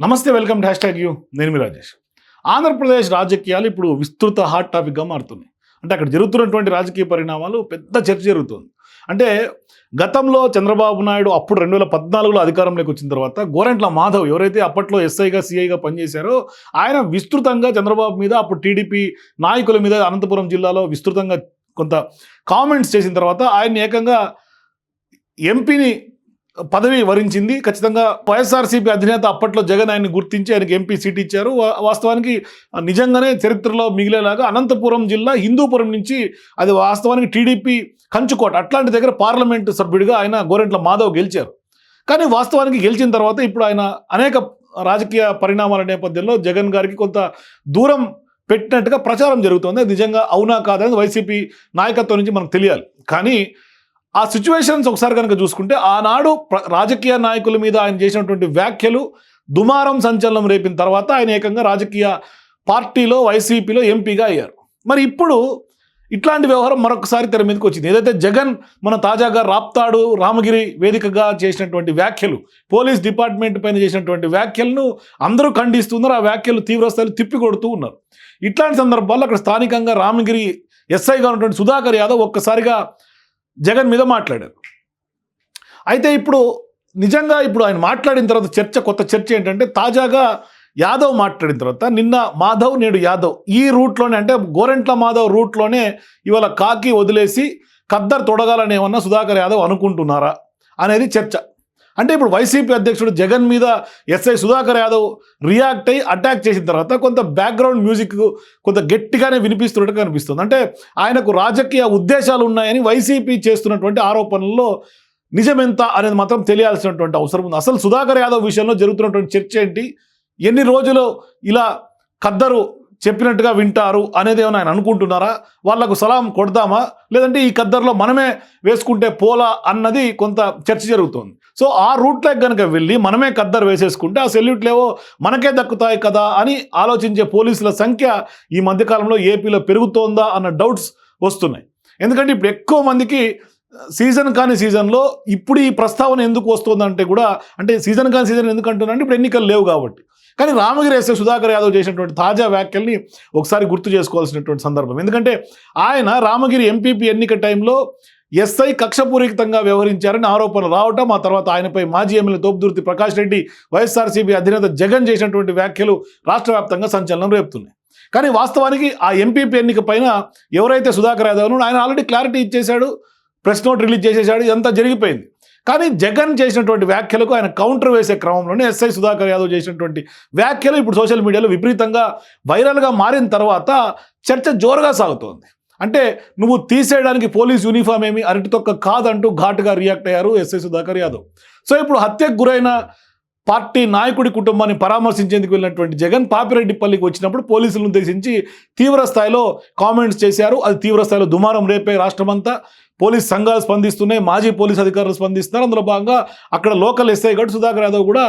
నమస్తే welcome hash tag you. నేను మీ రాజేష్. ఆంధ్రప్రదేశ్ రాజకీయాలు ఇప్పుడు విస్తృత హాట్ టాపిక్గా మారుతున్నాయి. అంటే అక్కడ జరుగుతున్నటువంటి రాజకీయ పరిణామాలు పెద్ద చర్చ జరుగుతుంది. అంటే గతంలో చంద్రబాబు నాయుడు అప్పుడు రెండు వేల పద్నాలుగులో అధికారంలోకి వచ్చిన తర్వాత గోరెంట్ల మాధవ్ ఎవరైతే అప్పట్లో ఎస్ఐగా సిఐగా పనిచేశారో ఆయన విస్తృతంగా చంద్రబాబు మీద అప్పుడు టీడీపీ నాయకుల మీద అనంతపురం జిల్లాలో విస్తృతంగా కొంత కామెంట్స్ చేసిన తర్వాత ఆయన ఏకంగా ఎంపీని పదవి వరించింది. ఖచ్చితంగా వైఎస్ఆర్సీపీ అధినేత అప్పట్లో జగన్ ఆయన్ని గుర్తించి ఆయనకి ఎంపీ సీట్ ఇచ్చారు. వా- వాస్తవానికి నిజంగానే చరిత్రలో మిగిలేలాగా అనంతపురం జిల్లా హిందూపురం నుంచి అది వాస్తవానికి టీడీపీ కంచుకోట అట్లాంటి దగ్గర పార్లమెంటు సభ్యుడిగా ఆయన గోరెంట్ల మాధవ్ గెలిచారు. కానీ వాస్తవానికి గెలిచిన తర్వాత ఇప్పుడు ఆయన అనేక రాజకీయ పరిణామాల నేపథ్యంలో జగన్ గారికి కొంత దూరం పెట్టినట్టుగా ప్రచారం జరుగుతుంది. నిజంగా అవునా కాదని వైసీపీ నాయకత్వం నుంచి మనకు తెలియాలి. కానీ ఆ సిచ్యువేషన్స్ ఒకసారి కనుక చూసుకుంటే ఆనాడు రాజకీయ నాయకుల మీద ఆయన చేసినటువంటి వ్యాఖ్యలు దుమారం సంచలనం రేపిన తర్వాత ఆయన ఏకంగా రాజకీయ పార్టీలో వైసీపీలో ఎంపీగా అయ్యారు. మరి ఇప్పుడు ఇట్లాంటి వ్యవహారం మరొకసారి తెర మీదకి వచ్చింది. ఏదైతే జగన్ మన తాజాగా రాప్తాడు రామగిరి వేదికగా చేసినటువంటి వ్యాఖ్యలు పోలీస్ డిపార్ట్మెంట్ పైన చేసినటువంటి వ్యాఖ్యలను అందరూ ఖండిస్తున్నారు. ఆ వ్యాఖ్యలు తీవ్రస్థాయిలో తిప్పికొడుతూ ఉన్నారు. ఇట్లాంటి సందర్భాల్లో అక్కడ స్థానికంగా రామగిరి ఎస్ఐగా ఉన్నటువంటి సుధాకర్ యాదవ్ ఒక్కసారిగా జగన్ మీద మాట్లాడారు. అయితే ఇప్పుడు నిజంగా ఇప్పుడు ఆయన మాట్లాడిన తర్వాత చర్చ కొత్త చర్చ ఏంటంటే తాజాగా యాదవ్ మాట్లాడిన తర్వాత నిన్న మాధవ్ నేడు యాదవ్ ఈ రూట్లోనే అంటే గోరెంట్ల మాధవ్ రూట్లోనే ఇవాళ కాకి వదిలేసి ఖద్దర్ తొడగాలని ఏమన్నా సుధాకర్ యాదవ్ అనుకుంటున్నారా అనేది చర్చ. అంటే ఇప్పుడు వైసీపీ అధ్యక్షుడు జగన్ మీద ఎస్ఐ సుధాకర్ యాదవ్ రియాక్ట్ అయ్యి అటాక్ చేసిన తర్వాత కొంత బ్యాక్గ్రౌండ్ మ్యూజిక్ కొంత గట్టిగానే వినిపిస్తున్నట్టు కనిపిస్తుంది. అంటే ఆయనకు రాజకీయ ఉద్దేశాలు ఉన్నాయని వైసీపీ చేస్తున్నటువంటి ఆరోపణల్లో నిజమెంత అనేది మాత్రం తెలియాల్సినటువంటి అవసరం ఉంది. అసలు సుధాకర్ యాదవ్ విషయంలో జరుగుతున్నటువంటి చర్చ ఏంటి? ఎన్ని రోజులు ఇలా ఖద్దరు చెప్పినట్టుగా వింటారు అనేది ఏమైనా ఆయన అనుకుంటున్నారా? వాళ్ళకు సలాం కొడదామా? లేదంటే ఈ ఖద్దరులో మనమే వేసుకుంటే పోలా అన్నది కొంత చర్చ జరుగుతోంది. సో ఆ రూట్లోకి కనుక వెళ్ళి మనమే కద్దరు వేసేసుకుంటే ఆ సెల్యూట్లేవో మనకే దక్కుతాయి కదా అని ఆలోచించే పోలీసుల సంఖ్య ఈ మధ్యకాలంలో ఏపీలో పెరుగుతోందా అన్న డౌట్స్ వస్తున్నాయి. ఎందుకంటే ఇప్పుడు ఎక్కువ మందికి సీజన్ కాని సీజన్లో ఇప్పుడు ఈ ప్రస్తావన ఎందుకు వస్తుందంటే కూడా అంటే సీజన్ కాని సీజన్ ఎందుకు అంటున్నారంటే ఇప్పుడు ఎన్నికలు లేవు కాబట్టి. కానీ రామగిరి ఎస్ఏ సుధాకర్ యాదవ్ చేసినటువంటి తాజా వ్యాఖ్యల్ని ఒకసారి గుర్తు చేసుకోవాల్సినటువంటి సందర్భం. ఎందుకంటే ఆయన రామగిరి ఎంపీపీ ఎన్నిక టైంలో ఎస్ఐ కక్షపూరితంగా వ్యవహరించారని ఆరోపణలు రావటం ఆ తర్వాత ఆయనపై మాజీ ఎమ్మెల్యే తోపుదుర్తి ప్రకాష్ రెడ్డి వైఎస్ఆర్సీపీ అధినేత జగన్ చేసినటువంటి వ్యాఖ్యలు రాష్ట్ర వ్యాప్తంగా సంచలనం రేపుతున్నాయి. కానీ వాస్తవానికి ఆ ఎంపీపీ ఎన్నిక పైన ఎవరైతే సుధాకర్ యాదవ్ ఆయన ఆల్రెడీ క్లారిటీ ఇచ్చేశాడు ప్రెస్ నోట్ రిలీజ్ చేసేసాడు ఇదంతా జరిగిపోయింది. కానీ జగన్ చేసినటువంటి వ్యాఖ్యలకు ఆయన కౌంటర్ వేసే క్రమంలోనే ఎస్ఐ సుధాకర్ యాదవ్ చేసినటువంటి వ్యాఖ్యలు ఇప్పుడు సోషల్ మీడియాలో విపరీతంగా వైరల్గా మారిన తర్వాత చర్చ జోరుగా సాగుతోంది. అంటే నువ్వు తీసేయడానికి పోలీస్ యూనిఫామ్ ఏమి అరటితొక్క కాదంటూ ఘాటుగా రియాక్ట్ అయ్యారు ఎస్ఐ సుధాకర్ యాదవ్. సో ఇప్పుడు హత్యకు గురైన పార్టీ నాయకుడి కుటుంబాన్ని పరామర్శించేందుకు వెళ్ళినటువంటి జగన్ పాపిరెడ్డిపల్లికి వచ్చినప్పుడు పోలీసులను ఉద్దేశించి తీవ్ర స్థాయిలో కామెంట్స్ చేశారు. అది తీవ్ర స్థాయిలో దుమారం రేపే రాష్ట్రమంతా. పోలీస్ సంఘాలు స్పందిస్తున్నాయి. మాజీ పోలీస్ అధికారులు స్పందిస్తున్నారు. అందులో భాగంగా అక్కడ లోకల్ ఎస్ఐ గడు సుధాకర్ యాదవ్ కూడా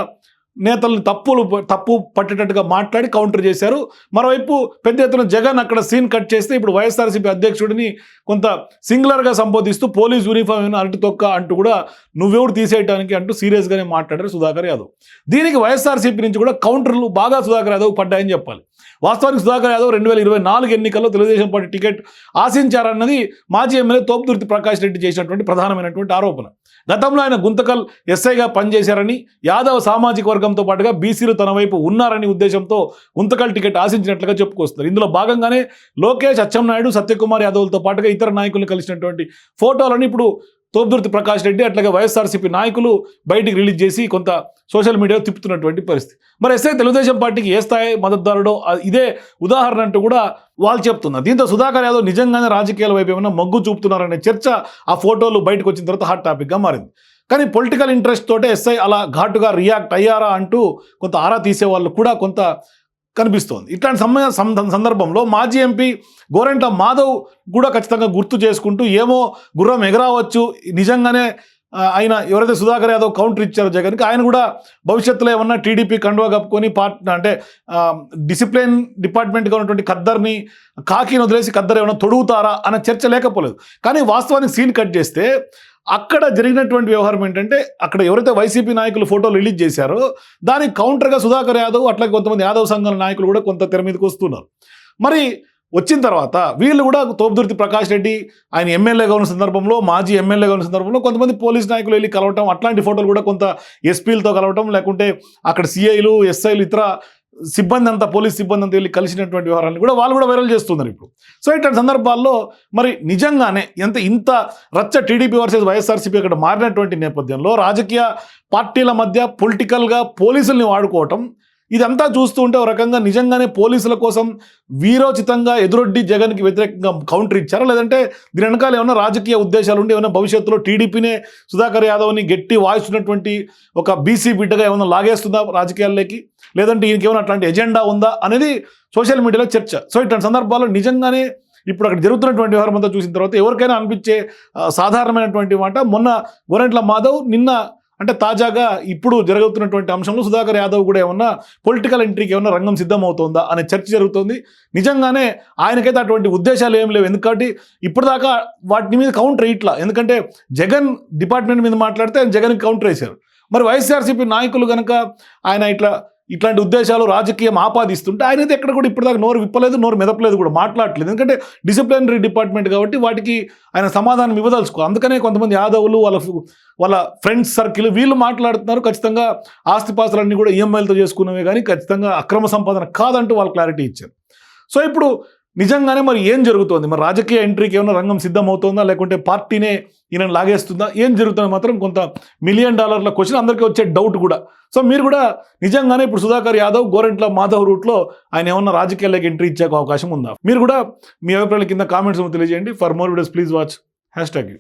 నేతలను తప్పులు తప్పు పట్టేటట్టుగా మాట్లాడి కౌంటర్ చేశారు. మరోవైపు పెద్ద ఎత్తున జగన్ అక్కడ సీన్ కట్ చేస్తే ఇప్పుడు వైఎస్ఆర్సీపీ అధ్యక్షుడిని కొంత సింగులర్గా సంబోధిస్తూ పోలీస్ యూనిఫామ్ అరటి తొక్క అంటూ కూడా నువ్వెవడు తీసేయడానికి అంటూ సీరియస్గానే మాట్లాడారు సుధాకర్ యాదవ్. దీనికి వైఎస్ఆర్సీపీ నుంచి కూడా కౌంటర్లు బాగా సుధాకర్ యాదవ్ పడ్డాయని చెప్పాలి. వాస్తవానికి సుధాకర్ యాదవ్ రెండు వేల ఇరవై నాలుగు ఎన్నికల్లో తెలుగుదేశం పార్టీ టికెట్ ఆశించారన్నది మాజీ ఎమ్మెల్యే తోపుదుర్తి ప్రకాష్ రెడ్డి చేసినటువంటి ప్రధానమైనటువంటి ఆరోపణ. గతంలో ఆయన గుంతకల్ ఎస్ఐగా పనిచేశారని యాదవ్ సామాజిక వర్గంతో పాటుగా బీసీలు తన వైపు ఉన్నారని ఉద్దేశంతో గుంతకల్ టికెట్ ఆశించినట్లుగా చెప్పుకొస్తున్నారు ఇందులో భాగంగానే లోకేష్ అచ్చెన్నాయుడు సత్యకుమార్ యాదవ్లతో పాటుగా ఇతర నాయకులను కలిసినటువంటి ఫోటోలను ఇప్పుడు తోపుదుర్తి ప్రకాష్ రెడ్డి అట్లాగే వైఎస్ఆర్సీపీ నాయకులు బయటికి రిలీజ్ చేసి కొంత సోషల్ మీడియాలో తిప్పుతున్నటువంటి పరిస్థితి. మరి ఎస్ఐ తెలుగుదేశం పార్టీకి ఏ స్థాయి మద్దతుదారుడో ఇదే ఉదాహరణ అంటూ కూడా వాళ్ళు చెప్తున్నారు. దీంతో సుధాకర్ యాదవ్ నిజంగానే రాజకీయాల వైపు ఏమైనా మొగ్గు చూపుతున్నారనే చర్చ ఆ ఫోటోలు బయటకు వచ్చిన తర్వాత హాట్ టాపిక్గా మారింది. కానీ పొలిటికల్ ఇంట్రెస్ట్ తోటే ఎస్ఐ అలా ఘాటుగా రియాక్ట్ అయ్యారా అంటూ కొంత ఆరా తీసే వాళ్ళు కూడా కొంత కనిపిస్తోంది. ఇట్లాంటి సమయ సందర్భంలో మాజీ ఎంపీ గోరెంట మాధవ్ కూడా ఖచ్చితంగా గుర్తు చేసుకుంటూ ఏమో గుర్రం ఎగరావచ్చు. నిజంగానే ఆయన ఎవరైతే సుధాకర్ యాదవ్ కౌంటర్ ఇచ్చారో జగన్కి ఆయన కూడా భవిష్యత్తులో ఏమన్నా టీడీపీ కండువా కప్పుకొని పార్ట్ అంటే డిసిప్లిన్ డిపార్ట్మెంట్గా ఉన్నటువంటి ఖద్దర్ని కాకిని వదిలేసి ఖద్దర్ ఏమైనా తొడుగుతారా అన్న చర్చ లేకపోలేదు. కానీ వాస్తవానికి సీన్ కట్ చేస్తే అక్కడ జరిగినటువంటి వ్యవహారం ఏంటంటే అక్కడ ఎవరైతే వైసీపీ నాయకులు ఫోటోలు రిలీజ్ చేశారో దానికి కౌంటర్గా సుధాకర్ యాదవ్ అట్లాగే కొంతమంది యాదవ్ సంఘాల నాయకులు కూడా కొంత తెర మీదకి వస్తున్నారు. మరి వచ్చిన తర్వాత వీళ్ళు కూడా తోపుదుర్తి ప్రకాష్ రెడ్డి ఆయన ఎమ్మెల్యేగా ఉన్న సందర్భంలో మాజీ ఎమ్మెల్యేగా ఉన్న సందర్భంలో కొంతమంది పోలీస్ నాయకులు వెళ్ళి కలవటం అట్లాంటి ఫోటోలు కూడా కొంత ఎస్పీలతో కలవటం లేకుంటే అక్కడ సిఐలు ఎస్ఐలు ఇతర సిబ్బంది అంతా పోలీస్ సిబ్బంది అంతా వెళ్ళి కలిసినటువంటి వ్యవహారాన్ని కూడా వాళ్ళు కూడా వైరల్ చేస్తున్నారు ఇప్పుడు. సో ఇట్లాంటి సందర్భాల్లో మరి నిజంగానే ఎంత ఇంత రచ్చ టీడీపీ వర్సెస్ వైఎస్ఆర్సీపీ అక్కడ మారినటువంటి నేపథ్యంలో రాజకీయ పార్టీల మధ్య పొలిటికల్గా పోలీసుల్ని వాడుకోవటం ఇదంతా చూస్తూ ఉంటే ఒక రకంగా నిజంగానే పోలీసుల కోసం వీరోచితంగా ఎదురొడ్డి జగన్కి వ్యతిరేకంగా కౌంటర్ ఇచ్చారా? లేదంటే దీని వెనకాల ఏమైనా రాజకీయ ఉద్దేశాలు ఉండి ఏమైనా భవిష్యత్తులో టీడీపీనే సుధాకర్ యాదవ్ని గట్టి వాయిస్తున్నటువంటి ఒక బీసీ బిడ్డగా ఏమైనా లాగేస్తుందా రాజకీయాల్లోకి? లేదంటే ఈయనకి ఏమైనా అట్లాంటి ఎజెండా ఉందా అనేది సోషల్ మీడియాలో చర్చ. సో ఇట్లాంటి సందర్భాల్లో నిజంగానే ఇప్పుడు అక్కడ జరుగుతున్నటువంటి వ్యవహారం అంతా చూసిన తర్వాత ఎవరికైనా అనిపించే సాధారణమైనటువంటి మాట మొన్న గోరెంట్ల మాధవ్ నిన్న అంటే తాజాగా ఇప్పుడు జరుగుతున్నటువంటి అంశంలో సుధాకర్ యాదవ్ కూడా ఏమన్నా పొలిటికల్ ఎంట్రీకి ఏమన్నా రంగం సిద్ధమవుతోందా అనే చర్చ జరుగుతోంది. నిజంగానే ఆయనకైతే అటువంటి ఉద్దేశాలు ఏం లేవు. ఎందుకంటే ఇప్పటిదాకా వాటి మీద కౌంటర్ ఇట్లా. ఎందుకంటే జగన్ డిపార్ట్మెంట్ మీద మాట్లాడితే ఆయన జగన్కి కౌంటర్ వేశారు. మరి వైఎస్ఆర్సీపీ నాయకులు కనుక ఆయన ఇట్లా ఇట్లాంటి ఉద్దేశాలు రాజకీయం ఆపాదిస్తుంటే ఆయన అయితే ఎక్కడ కూడా ఇప్పటిదాకా నోరు విప్పలేదు నోరు మెదపలేదు కూడా మాట్లాడలేదు ఎందుకంటే డిసిప్లినరీ డిపార్ట్మెంట్ కాబట్టి వాటికి ఆయన సమాధానం ఇవ్వదలుచుకో. అందుకనే కొంతమంది యాదవులు వాళ్ళ వాళ్ళ ఫ్రెండ్స్ సర్కిల్ వీళ్ళు మాట్లాడుతున్నారు. ఖచ్చితంగా ఆస్తిపాస్తులన్నీ కూడా ఈఎంఐలతో చేసుకున్నవే కానీ ఖచ్చితంగా అక్రమ సంపాదన కాదంటూ వాళ్ళు క్లారిటీ ఇచ్చారు. సో ఇప్పుడు నిజంగానే మరి ఏం జరుగుతోంది? మరి రాజకీయ ఎంట్రీకి ఏమైనా రంగం సిద్ధమవుతోందా? లేకుంటే పార్టీనే ఈయన లాగేస్తుందా? ఏం జరుగుతుందో? మాత్రం కొంత మిలియన్ డాలర్ల క్వశ్చన్ అందరికీ వచ్చే డౌట్ కూడా. సో మీరు కూడా నిజంగానే ఇప్పుడు సుధాకర్ యాదవ్ గోరెంట్ల మాధవ్ రూట్లో ఆయన ఏమన్నా రాజకీయాల్లోకి ఎంట్రీ ఇచ్చే అవకాశం ఉందా? మీరు కూడా మీ అభిప్రాయాల కింద కామెంట్స్ తెలియజేయండి. For more videos please watch hashtag you